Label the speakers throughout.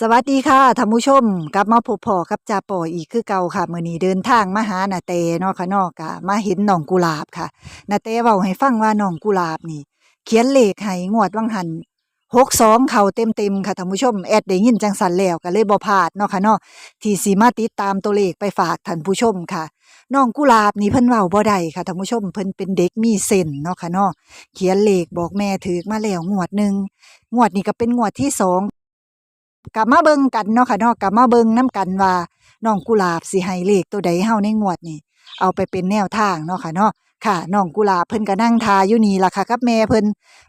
Speaker 1: สวัสดีค่ะท่านผู้ชม กลับมาพบพอกับจ่าปออีกคือเก่าค่ะมื้อนี้เดินทางมาหานาเตเนาะค่ะนาะก็มาเห็นน้องกุหลาบค่ะนาเตเว้าให้ฟังว่าน้องกุหลาบนี่ เขียนเลขให้งวดวังหัน62เข้าเต็มๆค่ะท่านผู้ชมแอดได้ยินจังสันแล้วก็เลยบ่พลาดเนาะค่ะเนาะที่สิมาติดตามตัวเลขไปฝากท่านผู้ชมค่ะน้องกุหลาบนี่เพิ่นเว้าบ่ได้ค่ะท่านผู้ชมเพิ่นเป็นเด็กมีเส้นเนาะค่ะเนาะเขียนเลขบอกแม่ถูกมาแล้วงวดหนึ่งงวดนี้ก็เป็นงวดที่สอง กลับมาเบิ่งกันเนาะค่ะเนาะกลับมาเบิ่งน้กันว่าน้องกุหลาบสิให้เลขตัวใดเฮาในงวดนี้เอาไปเป็นแนวทางเนาะค่ะเนาะค่ะน้องกุหลาบเพิ่นก็นั่งทาอยู่นี่ล่ะค่ะกับแม่เพิ่น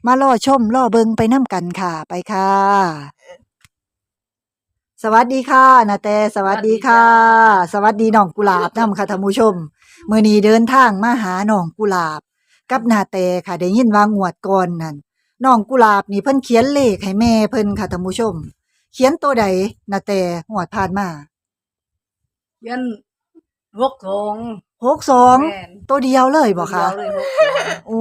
Speaker 1: มารอชมรอเบิ่งไปนํกันค่ะไปค่ะ สวัสดีค่ะนาแตสวัสดีค่ะ สวัสดีน้องกุหลาบนํค่ะท่านผู้ชมมื้อนี้เดินทางมาหาน้องกุหลาบ กับนาแตค่ะได้ยินว่างวดก่อนนั่นน้องกุหลาบนี่เพิ่นเขียนเลขให้แม่เพิ่นค่ะท่านผู้ชม เขียนตัวใดนาแต่หวดผ่านมา
Speaker 2: ยันหกทอง
Speaker 1: หกสอง
Speaker 2: แม่น
Speaker 1: ตัวเดียวเลยบอกคะ
Speaker 2: เดียวเลยหกทอง
Speaker 1: โอ้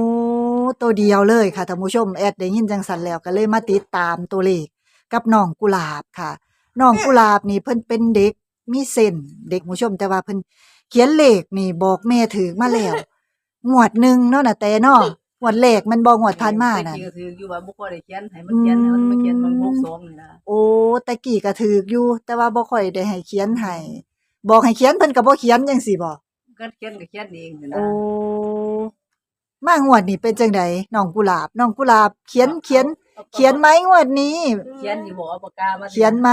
Speaker 1: ตัวเดียวเลยค่ะท่านผู้ชมแอดได้ยินจังสันแล้วก็เลยมาติดตามตัวเลขกับน้องกุหลาบค่ะน้องกุหลาบนี่เพิ่นเป็นเด็กมีเส้นเด็กผู้ชมแต่ว่าเพิ่นเขียนเลขนี่บอกแม่ถือมาแล้วงวดหนึ่งเนาะนะแต่เนาะ งวดเลขมันบอกงวดผ่านมานั่น
Speaker 2: แต่กี้ก็ถืออยู่ว่าบ่ค่อยได้เขียนให้มันเขียนให้มันมาเขียนมันหกสองนี่นะ
Speaker 1: โอ้ตะกี้ก็ถืออยู่ แต่ว่าบ่ค่อยได้ให้เขียนให้บอกให้เขียนเพิ่นก็บ่เขียนจังซี่บ่
Speaker 2: ก็เขียนก็เขียนเองนี่นะ
Speaker 1: โอ้มางวดนี้เป็นจังไดน้องกุหลาบน้องกุหลาบเขียนเขียน เขียนไหมงวดนี้
Speaker 2: เขียนอยู่บ่เอาปากกามา
Speaker 1: เขียนไหม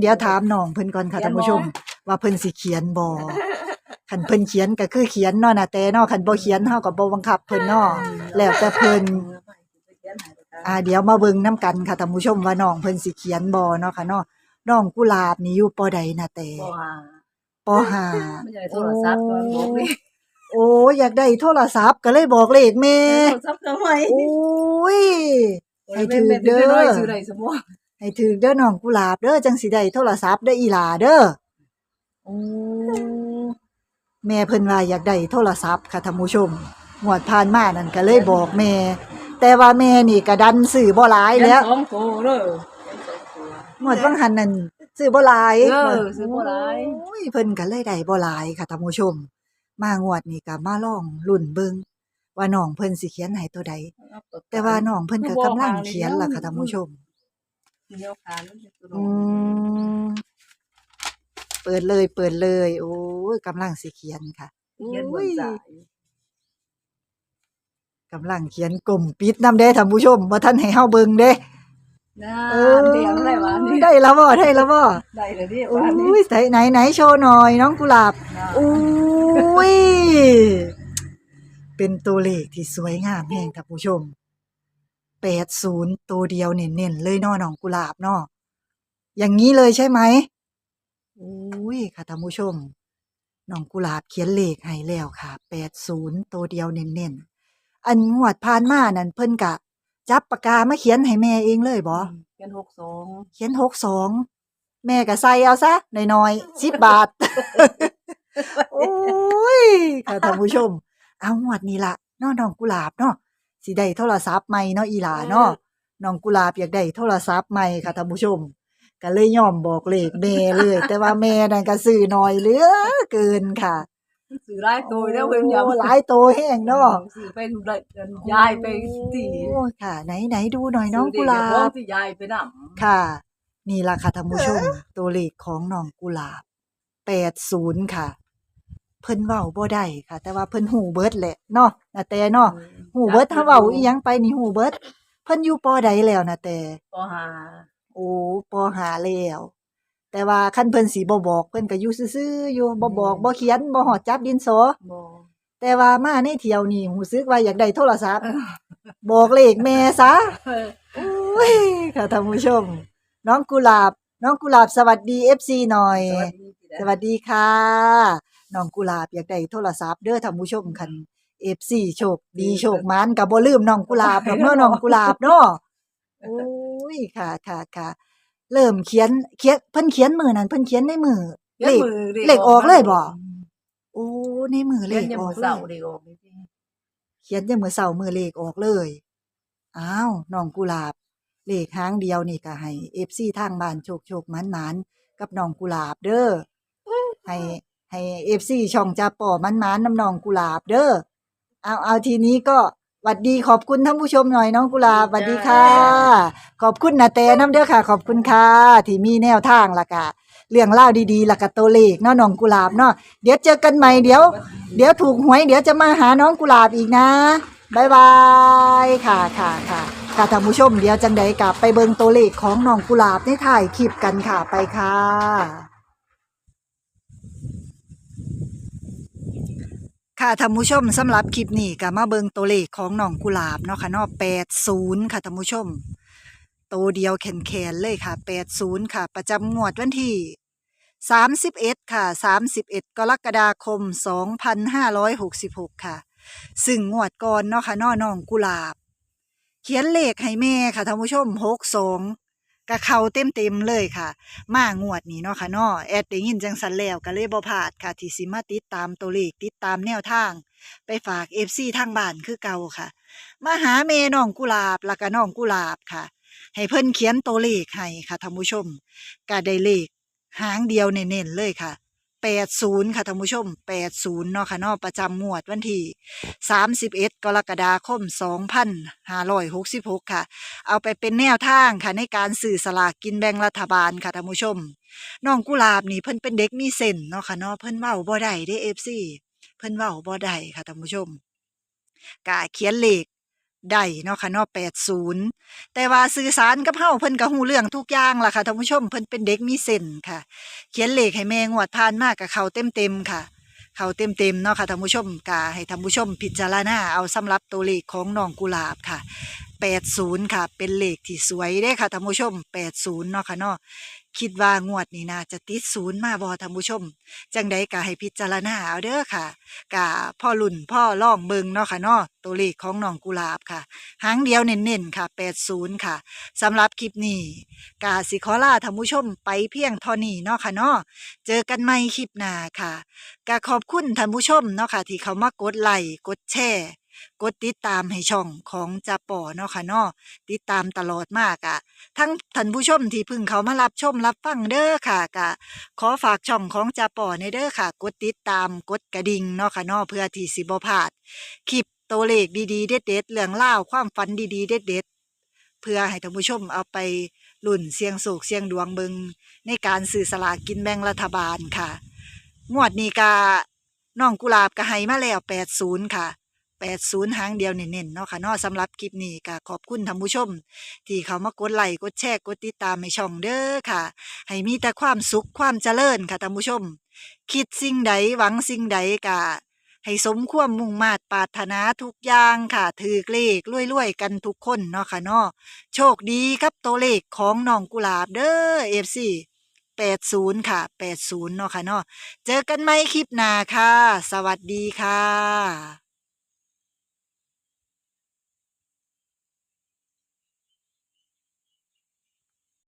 Speaker 1: เดี๋ยวถามน้องเพิ่นก่อนค่ะท่านผู้ชมว่าเพิ่นสิเขียนบ่ คันเพิ่นเขียนก็คือเขียนเนาะนะแต่เนาะคันบ่เขียนเฮาก็บ่บังคับเพิ่นเนาะแล้วแต่เพิ่น
Speaker 2: เขียนให้ปากกา
Speaker 1: อ่าเดี๋ยวมาเบิ่งนํกันค่ะท่านผู้ชมว่าน้องเพิ่นสิเขียนบ่เนาะค่ะเนาะน้องกุหลาบนี่อยู่ปอใดนะแต่
Speaker 2: บ่หา
Speaker 1: ปห้า
Speaker 2: ไม่ใช่โทรศัพท์ก็บอกเลย
Speaker 1: โอ้อยากได้โทรศัพท์ก็เลยบอกเลขแม่
Speaker 2: โทรศัพท์ทำไม
Speaker 1: โอ้ยให้ถือเด้อ
Speaker 2: น้อยซื้อได้สมมุติ
Speaker 1: ให้ถึกเด้อน้องกุหลาบเด้อจังสิได้โทรศัพท์เด้ออีหลาเด้อโอ้ แม่เพิ่นว่าอยากได้โทรศัพท์ค่ะท่านผู้ชมงวดผ่านมานั่นก็เลยบอกแม่ แต่ว่าแม่นี่ก็ดันซื้อบ่หลาย
Speaker 2: เขียน
Speaker 1: แล้ว
Speaker 2: สองโตเด้อเขียนสองตัว
Speaker 1: งวดบางหันนั่นซื้อบ่หลาย
Speaker 2: เออซื้อบ่หลาย
Speaker 1: โอ้ยเพิ่นก็เลยได้บ่หลายค่ะท่านผู้ชม มางวดนี้ก็มาลองลุ้นเบิ่งว่าน้องเพิ่นสิเขียนให้ตัวใด แต่ว่าน้องเพิ่นก็กำลังเขียนล่ะค่ะท่านผู้ชม
Speaker 2: เดี๋ยวขานมันจะตัว
Speaker 1: อืม เปิดเลย เปิดเลย โอ้ยกำลังสิเขียนค่ะ
Speaker 2: เขียนบนสาย
Speaker 1: กำลังเขียนกลมปิดนำเด้ท่านผู้ชมบ่ทันให้เฮาเบิ่งเด้
Speaker 2: นะ
Speaker 1: เออ
Speaker 2: เดี๋ยวได้หวานนี่
Speaker 1: ได้แล้วบ่ได้แล้วบ่
Speaker 2: ได้เลยดิ
Speaker 1: โอ้
Speaker 2: หวานนี่
Speaker 1: ยไหนไหนไหนโชว์หน่อยน้องกุหลาบ
Speaker 2: นะ
Speaker 1: โอ้ยเป็นตัวเลขที่สวยงามแฮงท่านผู้ชม80ตัวเดียวเน้นๆเลยเนาะน้องกุหลาบเนาะอย่างนี้เลยใช่ไหมโอ้ยค่ะท่านผู้ชมน้องกุหลาบเขียนเลขให้แล้วค่ะ80ตัวเดียวเน้นๆ อันงวดผ่านมานั่นเพิ่นกะ จับปากกามาเขียนให้แม่เองเลยบ่
Speaker 2: เขียนหกสอง
Speaker 1: เขียน62แม่ก็ใส่เอาซะน้อยๆ10บาท โอ้ยค่ะท่านผู้ชม เอางวดนี้ล่ะเนาะน้องกุหลาบเนาะสิได้โทรศัพท์ใหม่เนาะอีหลาเนาะน้องกุหลาบอยากได้โทรศัพท์ใหม่ค่ะท่านผู้ชม ก็เลยยอมบอกเลขแม่เลย แต่ว่าแม่นั่นก็ซื้อน้อยเหลือเกินค่ะ
Speaker 2: สื่อร้ายตัวแล้วเพิ่นยา
Speaker 1: โอ้หลายโตแห้งเนาะ
Speaker 2: สื่อไปดูได้เดินยายไปตี
Speaker 1: โอ้ค่ะ ไหนไหนดูหน่อยน้องกุหลา
Speaker 2: ซื้อเด็กร้อบที่ยายไปนำ
Speaker 1: ค่ะ นี่ล่ะค่ะท่านผู้ชมตัวเลขของน้องกุหลาบแปดศูนย์ค่ะ เพิ่นเว้าบ่ได้ค่ะ แต่ว่าเพิ่นหูเบิดแหละเนาะนาแต่เนาะหูเบิดถ้าเว้าอีหยังไปนี่หูเบิดเพิ่นอยู่ปอใดแล้วนะแต่
Speaker 2: ปหา
Speaker 1: โอ้ปอหาแล้วแต่ว่าคันเพิ่นสิบ่บอก เพิ่นก็อยู่ซื่อๆอยู่บ่บอกบ่เขียนบ่ฮอดจับดินสอ
Speaker 2: บ่
Speaker 1: แต่ว่ามาในเที่ยวนี้รู้สึกว่าอยากได้โทรศัพท์ บอกเลขแม่ซะโอ้ยค่ะท่านผู้ชม น้องกุหลาบ น้องกุหลาบสวัสดี FC หน่อย สวัสดีค่ะ น้องกุหลาบอยากได้โทรศัพท์เด้อท่านผู้ชมคัน FC โชคดีโชคหมันก็บ่ลืมน้องกุหลาบดอกเนาะน้องกุหลาบเนาะ โอ้ยค่ะค่ะค่ะเริ่มเขียนเขียนเพิ่นเขียนมือนั้นเพิ่นเขียนในมือเลขเลขออกเลยบ่โอ้ในมือเล
Speaker 2: เล่น
Speaker 1: ข
Speaker 2: ยัง
Speaker 1: ออ
Speaker 2: มื
Speaker 1: ก
Speaker 2: อ
Speaker 1: เล
Speaker 2: เสายเด็กออกนี่สิ
Speaker 1: เขียนยังมือเสาร์มือเลขออกเลยอ้าวน้องกุหลาบเลขหางเดียวนี่ก็ให้ FC ทางบ้านโชคโชคมันมันๆกับน้องกุหลาบเด้อให้ให้ FC ช่องจาป่อมันมันๆน้ำน้องกุหลาบเด้อเอาเอาทีนี้ก็ หวัดดีขอบคุณท่านผู้ชมหน่อยน้องกุหลาบหวัดดีค่ะ ขอบคุณนาแต่น้ำเด้อค่ะ ขอบคุณค่ะที่มีแนวทางละกะเรื่องเล่าวดีๆละกะตัวเลขเนาะน้องกุหลาบเนาะเดี๋ยวเจอกันใหม่เดี๋ยว เดี๋ยวถูกหวยเดี๋ยวจะมาหาน้องกุหลาบอีกนะบายบายค่ะค่ะค่ะค่ะท่านผู้ชมเดี๋ยวจังใดกลับไปเบิงตัวเลขของน้องกุหลาบในถ่ายคลิปกันค่ะไปค่ะ ค่ะท่านผู้ชมสำหรับคลิปนี้ก็มาเบิงตัวเลขของน้องกุหลาบเนาะค่ะเนาะ80ค่ะท่านผู้ชม ตัวเดียวแขนเลยค่ะ80ค่ะ ประจำงวดวันที่31ค่ะ31กรกฎาคม2566ค่ะ ซึ่งงวดก่อนเนาะค่ะเนาะน้องกุหลาบ เขียนเลขให้แม่ค่ะท่านผู้ชม62ก กะเข้าเต็มๆเลยค่ะ มางวดนี้เนาะค่ะเนาะแอดได้ยินจังสันแล้วก็เลยบ่พลาดค่ะ ที่สิมาติดตามตัวเลขติดตามแนวทาง ไปฝากเอฟซีทางบ้านคือเก่าค่ะ มาหาเมน้องกุหลาบแล้วก็น้องกุหลาบค่ะ ให้เพิ่นเขียนตัวเลขให้ค่ะท่านผู้ชมก็ได้เลขหางเดียวเน้นๆเลยค่ะ 80ค่ะท่านผู้ชม80เนาะค่ะเนาะประจำงวดวันที่31กรกฎาคม2566ค่ะ เอาไปเป็นแนวทางค่ะในการสื่อสลากกินแบ่งรัฐบาลค่ะท่านผู้ชมน้องกุหลาบนี่เพิ่นเป็นเด็กมีเส้นเนาะค่ะเนาะเพิ่นเว้าบ่ได้เด้ FC เพิ่นเว้าบ่ได้ค่ะท่านผู้ชมก็เขียนเลข ได้เนาะค่ะเนาะ80แต่ว่าสื่อสารกับเฮาเพิ่นก็ฮู้เรื่องทุกอย่างล่ะค่ะท่านผู้ชมเพิ่นเป็นเด็กมีเส้นค่ะ เขียนเลขให้แม่งวดผ่านมาก็เขาเต็มๆค่ะ เขาเต็มๆเนาะค่ะท่านผู้ชมก็ให้ท่านผู้ชมพิจารณาเอาสำหรับตัวเลขของน้องกุหลาบค่ะ80ค่ะ เป็นเลขที่สวยเด้ค่ะท่านผู้ชม80เนาะค่ะเนาะ คิดว่างวดนี้น่าจะติดศูนย์มาบ่ท่านผู้ชม จังใดก็ให้พิจารณาเอาเด้อค่ะกะพ่อลุ่นพ่อล่องเบิงเนาะค่ะเนาะตัวเลขของน้องกุหลาบค่ะหางเดียวเน้นๆค่ะ80ค่ะสำหรับคลิปนี้กาสิขอลาท่านผู้ชมไปเพียงเท่านี้เนาะค่ะเนาะเจอกันใหม่คลิปหน้าค่ะกะขอบคุณท่านผู้ชมเนาะค่ะที่เขามากดไลค์กดแชร์ กดติดตามให้ช่องของจาปอเนาะค่ะเนาะติดตามตลอดมากอะทั้งท่านผู้ชมที่เพึ่งเขามารับชมรับฟังเด้อค่ะกะขอฝากช่องของจาปอในเด้อค่ะ กดติดตามกดกระดิ่งเนาะค่ะเนาะเพื่อที่สิบ่พลาดคลิปตัวเลขดีๆเด็ดๆเรื่องเล่าวความฝันดีๆเด็ดๆเพื่อให้ท่านผู้ชมเอาไปลุ่นเสียงโศกเสียงดวงเบิงในการสื่อสลากกินแบ่งรัฐบาลค่ะ งวดนี้กาน้องกุหลาบก็ให้มาแล้ว80ค่ะ 80หางเดียวเน้นๆเนาะค่ะเนาะสำหรับคลิปนี้ก็ขอบคุณท่านผู้ชม ที่เขามากดไลค์กดแชร์กดติดตามให้ช่องเด้อค่ะ ให้มีแต่ความสุขความเจริญค่ะท่านผู้ชม คิดสิ่งใดหวังสิ่งใดกะให้สมความมุ่งมาตรปรารถนาทุกอย่างค่ะถือเลขรวยๆกันทุกคนเนาะค่ะเนาะโชคดีครับตัวเลขของน้องกุหลาบเด้อ FC 80ค่ะ80เนาะค่ะเนาะเจอกันไหมคลิปหน้าค่ะ สวัสดีค่ะ